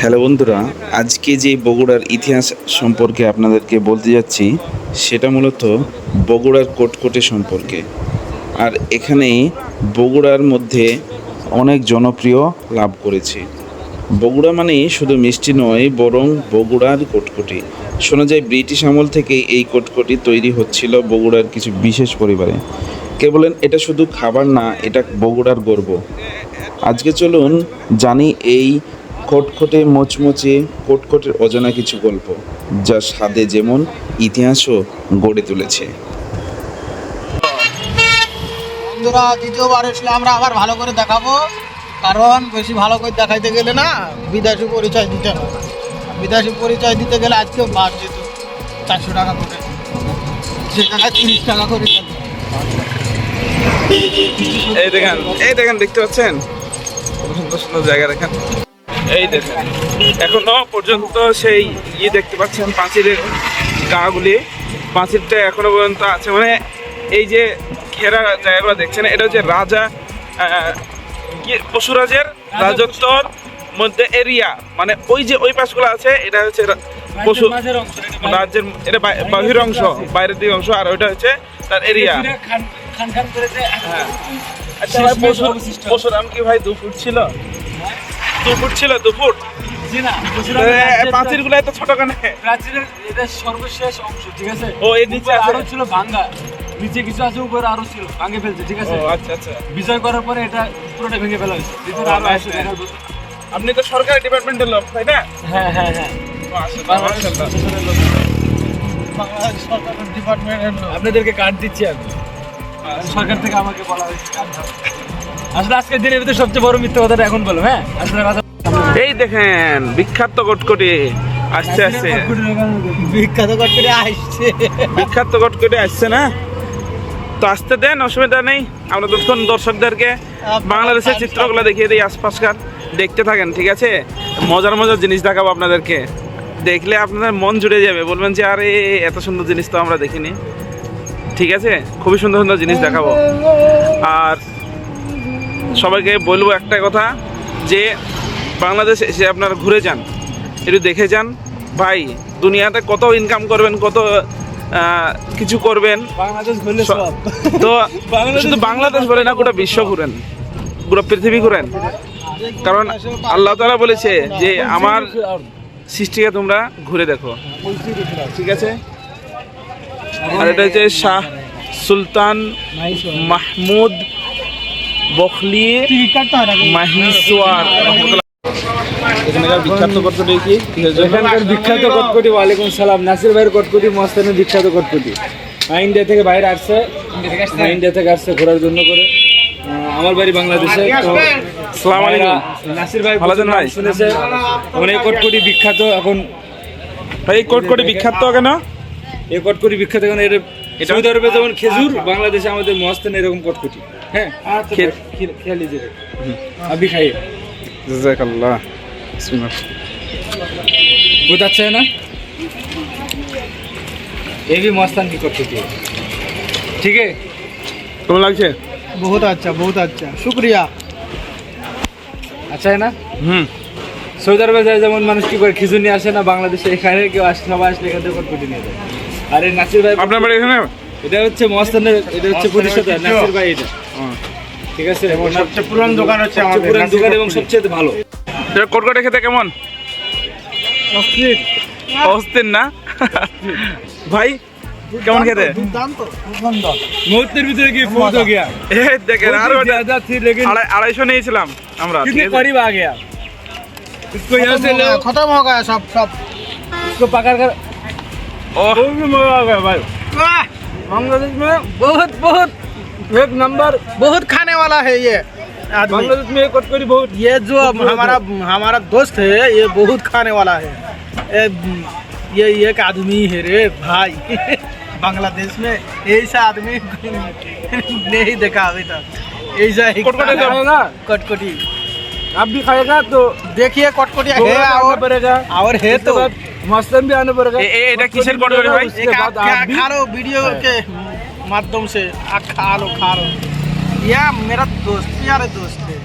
Hello বন্ধুরা, আজকে যে বগুড়ার ইতিহাস সম্পর্কে আপনাদেরকে বলতে যাচ্ছি, সেটা মূলত বগুড়ার কোটকোটে সম্পর্কে। আর এখানে বগুড়ার মধ্যে অনেক জনপ্রিয় লাভ করেছে। বগুড়া মানেই শুধু মিষ্টি নয়, বরং বগুড়ার কোটকোটি। শোনা যায়, ব্রিটিশ আমল থেকেই এই কোটকোটি তৈরি হচ্ছিল বগুড়ার কিছু বিশেষ পরিবারে। কে বলেন, এটা শুধু খাবার না, এটা বগুড়ার গর্ব। আজকে চলুন জানি এই খটখটে মোচমোচে কোটকোটের অজানা কিছু গল্প যা স্বাদে যেমন ইতিহাসও গড়ে তুলেছে। বন্ধুরা দ্বিতীয়বার এসলে আমরা আবার ভালো করে দেখাবো। কারণ বেশি ভালো করে দেখাইতে গেলে না বিদেশি পরিচয় দিতে হবে। বিদেশি পরিচয় দিতে গেলে আজকে বাদ যেত চারশো টাকা করে। সে টাকা তিরিশ টাকা করে এই দেখেন এই দেখেন দেখতে পাচ্ছেন? সুন্দর সুন্দর জায়গা দেখেন। এই দেখেন। এখনও পর্যন্ত সেই ইয়ে দেখতে পাচ্ছেন পাঁচিলের গাগুলি। পাঁচিলটা এখনও পর্যন্ত আছে। মানে এই যে ঘেরা জায়গাগুলো দেখছেন এটা হচ্ছে রাজা পশুরাজের রাজত্বর মধ্যে এরিয়া। মানে ওই যে ওই পাশগুলো আছে এটা হচ্ছে পশু রাজ্যের এটা বাহির অংশ বাইরের দিকে অংশ আর ওইটা হচ্ছে তার এরিয়া। হ্যাঁ। আচ্ছা ভাই পশু পশুর আম কি ভাই? দু ফুট ছিল? দু ফুট ছিল দু ফুট পাঁচিরগুলো এত ছোট কেন প্রাচীরের এটা সর্বশেষ অংশ ঠিক আছে? ও এর নিচে আরও ছিল ভাঙ্গা। নিচে কিছু আছে উপরে আরও ছিল ভাঙে ফেলছে ঠিক আছে? আচ্ছা আচ্ছা। বিজয় করার পরে এটা পুরোটা ভেঙে ফেলা হয়েছে। ভিতরে আরও আছে দেখার আপনি তো সরকারি ডিপার্টমেন্টের লোক তাই না? হ্যাঁ হ্যাঁ হ্যাঁ। সরকারের ডিপার্টমেন্টের। আপনাদেরকে কার্ড দিচ্ছি আমি। সরকার থেকে আমাকে বলা হয়েছে কার্ড। আসলে আজকের দিনের ভিতরে সবচেয়ে বড় মিথ্যা কথাটা এখন বলো হ্যাঁ? আসলে কথা এই দেখেন বিখ্যাত কটকটি আসছে আসছে। বিখ্যাত করে আসছে। বিখ্যাত কটকটি আসছে না? তো আসতে দেন অসুবিধা নেই। আমরা তখন দর্শকদেরকে বাংলাদেশের চিত্রগুলো দেখিয়ে দিই আশপাশকার দেখতে থাকেন ঠিক আছে? মজার মজার জিনিস দেখাবো আপনাদেরকে। দেখলে আপনাদের মন জুড়ে যাবে বলবেন যে আরে এত সুন্দর জিনিস তো আমরা দেখিনি। ঠিক আছে? খুবই সুন্দর সুন্দর জিনিস দেখাবো। আর সবাইকে বলব একটা কথা যে বাংলাদেশে এসে আপনারা ঘুরে যান একটু দেখে যান। ভাই দুনিয়াতে কত ইনকাম করবেন কত কিছু করবেন। তো শুধু বাংলাদেশ বলে না গোটা বিশ্ব ঘুরেন পুরো পৃথিবী ঘুরেন। কারণ আল্লাহ তালা বলেছে যে আমার সৃষ্টিকে তোমরা ঘুরে দেখো। ঠিক আছে? আর এটা হচ্ছে শাহ সুলতান মাহমুদ বখলি মাহিসওয়ার এখানকার বিখ্যাত কটকটি কি? এখানকার বিখ্যাত কটকটি ওয়ালাইকুম সালাম। নাসির ভাইয়ের কটকটি মস্তানের বিখ্যাত কটকটি। ইন্ডিয়া থেকে বাইরে আসছে। ইন্ডিয়া থেকে আসছে? ঘোরার জন্য করে। আমার বাড়ি বাংলাদেশে। তো সালাম আলাইকুম। নাসির ভাই ভালো আছেন ভাই? শুনেছে। কটকটি বিখ্যাত এখন। ভাই কটকটি বিখ্যাত কেন? এই কটকটি বিখ্যাত এখন এর এটা- সৌদি আরবে যেমন খেজুর বাংলাদেশে আমাদের মস্তানে এরকম কটকটি। হ্যাঁ খে- খে- খেয়াল लीजिए अभी खाइए জাজাকাল্লাহ বিসমিল্লাহ बहुत अच्छा है ना ये भी मस्तान की कटकुटी है ठीक है কেমন লাগছে বহুত আচ্ছা বহুত আচ্ছা শুক্রিয়া अच्छा है ना হুম সৌদি আরবে যায় যেমন মানুষ কি করে খিচুড়ি নিয়ে আসে না বাংলাদেশে এখানে কেউ আসে সবাই আসলে এখান থেকে কটকুটি নিয়ে যায় আর এই নাসির ভাই আপনার বাড়ি এখানে এটা হচ্ছে মস্তানের এটা হচ্ছে প্রতিষ্ঠাতা নাসির ভাই এটা ঠিক আছে সবচেয়ে পুরান দোকান হচ্ছে সবচেয়ে আমাদের পুরান দোকান এবং সবচেয়ে ভালো এটা কটকটি খেতে কেমন অস্থির না ভাই কেমন খেতে দুর্দান্ত খুব সুন্দর মুহূর্তের ভিতরে কি ফুট हो गया এই দেখেন আর बहुत ज्यादा थी लेकिन আড়াই আড়াইশো নিয়েছিলাম আমরা ঠিক कितने আছে? करीब आ गया इसको यहाँ से लो খতম हो गया सब सब इसको पकड़ कर ও वो भी मजा आ गया भाई बांग्लादेश में बहुत बहुत एक नंबर बहुत खाने वाला है ये बांग्लादेश में कटकरी बहुत। ये जो हमारा हमारा दोस्त है ये बहुत खाने वाला है। ये ये एक आदमी है रे भाई। बांग्लादेश में ऐसा आदमी नहीं देखा अभी तक। ऐसा ही कटकटी खाएगा? कटकटी। आप भी खाएगा तो देखिए कटकटी है और और है तो। बाद मस्तन भी आना पड़ेगा ए- ए- এটা কিসের কটকটি ভাই? उसके एक बाद आप खा- आप भी खा लो वीडियो के माध्यम से आप खा लो खा लो यह मेरा दोस्त प्यारे दोस्त है